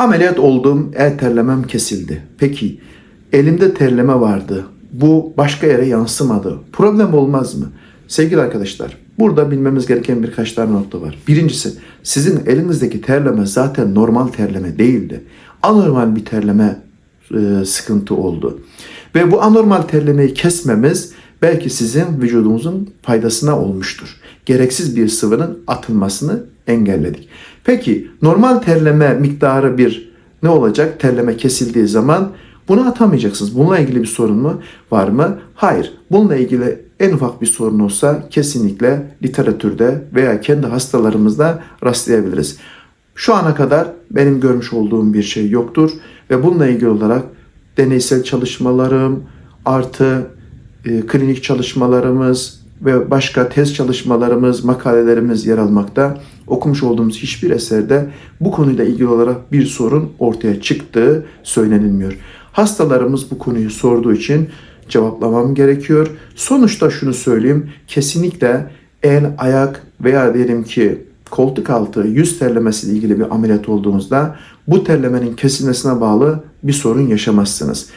Ameliyat oldum, el terlemem kesildi. Peki elimde terleme vardı. Bu başka yere yansımadı. Problem olmaz mı? Sevgili arkadaşlar, burada bilmemiz gereken birkaç tane nokta var. Birincisi, sizin elinizdeki terleme zaten normal terleme değildi. Anormal bir terleme e, sıkıntı oldu. Ve bu anormal terlemeyi kesmemiz belki sizin vücudunuzun faydasına olmuştur. Gereksiz bir sıvının atılmasını engelledik. Peki normal terleme miktarı bir ne olacak? Terleme kesildiği zaman bunu atamayacaksınız. Bununla ilgili bir sorun mu var mı? Hayır. Bununla ilgili en ufak bir sorun olsa kesinlikle literatürde veya kendi hastalarımızda rastlayabiliriz. Şu ana kadar benim görmüş olduğum bir şey yoktur ve bununla ilgili olarak deneysel çalışmalarım artı e, klinik çalışmalarımız ve başka tez çalışmalarımız, makalelerimiz yer almakta. Okumuş olduğumuz hiçbir eserde bu konuyla ilgili olarak bir sorun ortaya çıktığı söylenilmiyor. Hastalarımız bu konuyu sorduğu için cevaplamam gerekiyor. Sonuçta şunu söyleyeyim. Kesinlikle el, ayak veya diyelim ki koltuk altı yüz terlemesiyle ilgili bir ameliyat olduğunuzda bu terlemenin kesilmesine bağlı bir sorun yaşamazsınız.